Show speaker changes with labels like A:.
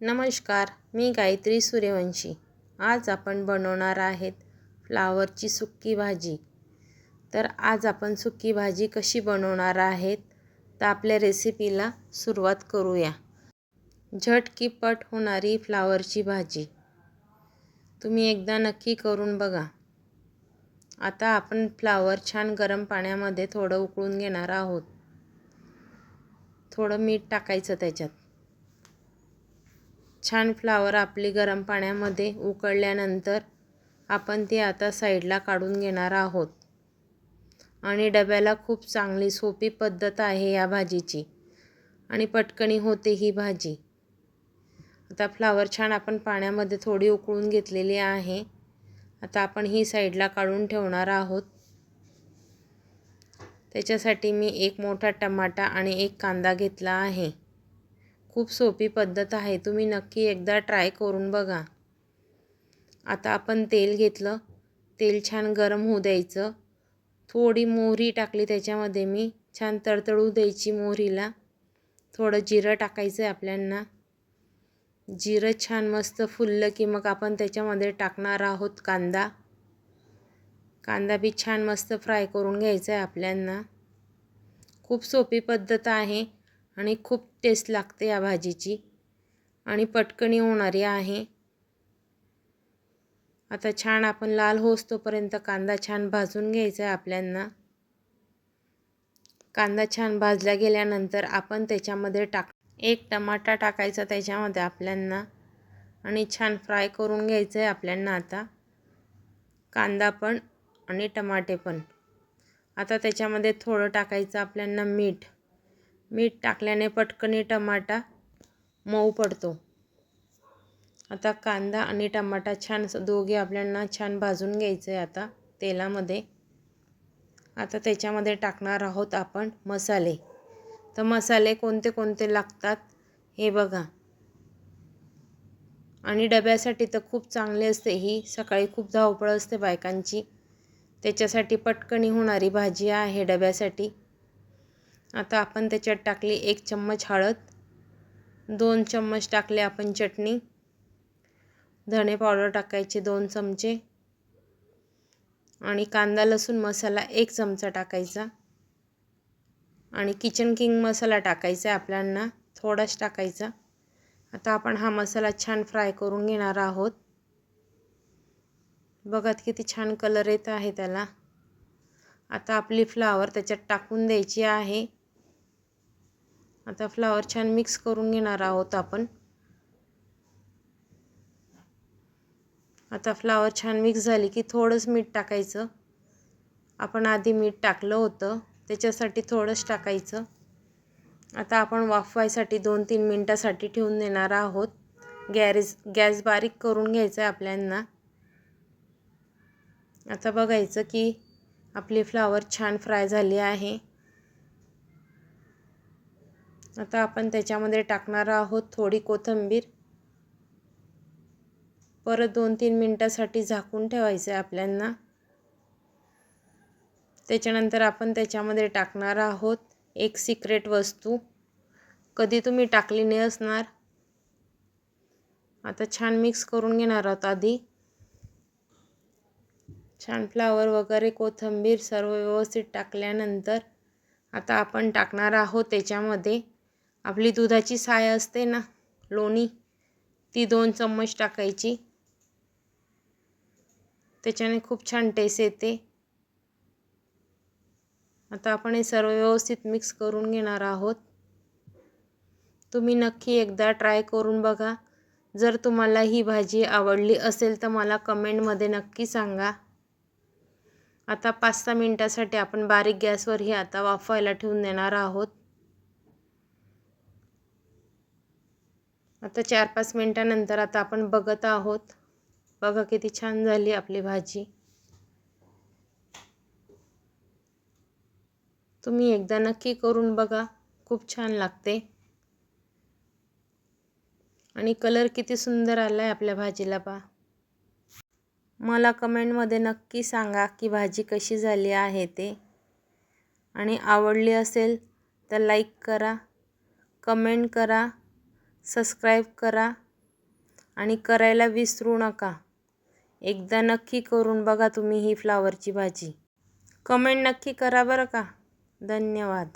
A: नमस्कार मी गायत्री सूर्यवंशी. आज आपण बनवणार आहेत फ्लावरची सुक्की भाजी. तर आज आपण सुक्की भाजी कशी बनवणार आहेत तर आपल्या रेसिपीला सुरुवात करूया. झटकीपट होणारी फ्लावरची भाजी. तुम्ही एकदा नक्की करून बघा. आता आपण फ्लावर छान गरम पाण्यामध्ये थोडं उकळून घेणार आहोत. थोडं मीठ टाकायचं त्याच्यात. छान फ्लावर आपली गरम पाण्यामध्ये उकळल्यानंतर आपण ती आता साईडला काढून घेणार आहोत. आणि डब्याला खूप चांगली सोपी पद्धत आहे या भाजीची. आणि पटकणी होते ही भाजी. आता फ्लावर छान आपण पाण्यामध्ये थोडी उकळून घेतलेली आहे. आता आपण ही साईडला काढून ठेवणार आहोत. त्याच्यासाठी मी एक मोठा टमाटा आणि एक कांदा घेतला आहे. खूप सोपी पद्धत आहे. तुम्ही नक्की एकदा ट्राय करून बघा. आता आपण तेल घेतलं. तेल छान गरम होऊ द्यायचं. थोडी मोहरी टाकली त्याच्यामध्ये मी. छान तडतडू द्यायची मोहरीला. थोडं जिरं टाकायचं आहे आपल्यांना. जिरं छान मस्त फुललं की मग आपण त्याच्यामध्ये टाकणार आहोत कांदा. कांदा बी छान मस्त फ्राय करून घ्यायचा आहे आपल्यांना. खूप सोपी पद्धत आहे. आणि खूप टेस्ट लागते या भाजीची. आणि पटकणी होणारी आहे. आता छान आपण लाल होसतोपर्यंत कांदा छान भाजून घ्यायचा आहे आपल्यांना. कांदा छान भाजला गेल्यानंतर आपण त्याच्यामध्ये टाक एक टमाटा टाकायचा त्याच्यामध्ये आपल्यांना. आणि छान फ्राय करून घ्यायचं आहे आपल्यांना आता. कांदा पण आणि टमाटे पण. आता त्याच्यामध्ये थोडं टाकायचं आपल्यांना मीठ. मीठ टाकल्याने पटकनी टमाटा मऊ पडतो. आता कांदा आणि टमाटा छान दोघे आपल्याला छान भाजून घ्यायचं आहे आता तेलामध्ये. आता त्याच्यामध्ये टाकणार आहोत आपण मसाले. तर मसाले कोणते कोणते लागतात हे बघा. आणि डब्यासाठी तर खूप चांगले असते ही सकाळी खूप धावपळ असते बायकांची. त्याच्यासाठी पटकणी होणारी भाजी आहे डब्यासाठी. आता आपण त्याच्यात टाकली एक चम्मच हळद दोन चम्मच टाकले आपण चटणी धणे पावडर टाकायचे दोन चमचे आणि कांदा लसूण मसाला एक चमचा टाकायचा आणि किचन किंग मसाला टाकायचा आहे आपल्यांना थोडाच टाकायचा. आता आपण हा मसाला छान फ्राय करून घेणार आहोत. बघत किती छान कलर येत आहे त्याला. आता आपली फ्लावर त्याच्यात टाकून द्यायची आहे. आता फ्लावर छान मिक्स करून घेणार आहोत आपण. आता फ्लावर छान मिक्स झाली की थोडंच मीठ टाकायचं. आपण आधी मीठ टाकलं होतं त्याच्यासाठी थोडंच टाकायचं. आता आपण वाफवायसाठी दोन तीन मिनटासाठी ठेवून देणार आहोत. गॅरेज गॅस बारीक करून घ्यायचं आहे आपल्यांना. आता बघायचं की आपली फ्लावर छान फ्राय झाली आहे. आता आपण त्याच्यामध्ये टाकणार आहोत थोडी कोथिंबीर. परत दोन तीन मिनटासाठी झाकून ठेवायचं आहे आपल्यांना. त्याच्यानंतर आपण त्याच्यामध्ये टाकणार आहोत एक सिक्रेट वस्तू. कधी तुम्ही टाकली नाही असणार. आता छान मिक्स करून घेणार आहोत आधी. छान फ्लावर वगैरे कोथिंबीर सर्व व्यवस्थित टाकल्यानंतर आता आपण टाकणार आहोत त्याच्यामध्ये. आपली दुधाची साय असते ना लोणी ती दोन चम्मच टाकायची. त्याच्याने खूप छान टेस्ट येते. आता आपण हे सर्व व्यवस्थित मिक्स करून घेणार आहोत. तुम्ही नक्की एकदा ट्राय करून बघा. जर तुम्हाला ही भाजी आवडली असेल तर मला कमेंटमध्ये नक्की सांगा. आता पाच सहा मिनटासाठी आपण बारीक गॅसवर ही आता वाफवायला ठेवून देणार आहोत. आता चार पाच मिनटानंतर आता आपण बघत आहोत. बघा किती छान झाली आपली भाजी. तुम्ही एकदा नक्की करून बघा. खूप छान लागते. आणि कलर किती सुंदर आला आहे आपल्या भाजीला पा मला कमेंटमध्ये नक्की सांगा की भाजी कशी झाली आहे ते. आणि आवडली असेल तर लाईक करा कमेंट करा. सबस्क्राईब करा आणि करायला विसरू नका. एकदा नक्की करून बघा तुम्ही ही फ्लावरची भाजी. कमेंट नक्की करा बरं का. धन्यवाद.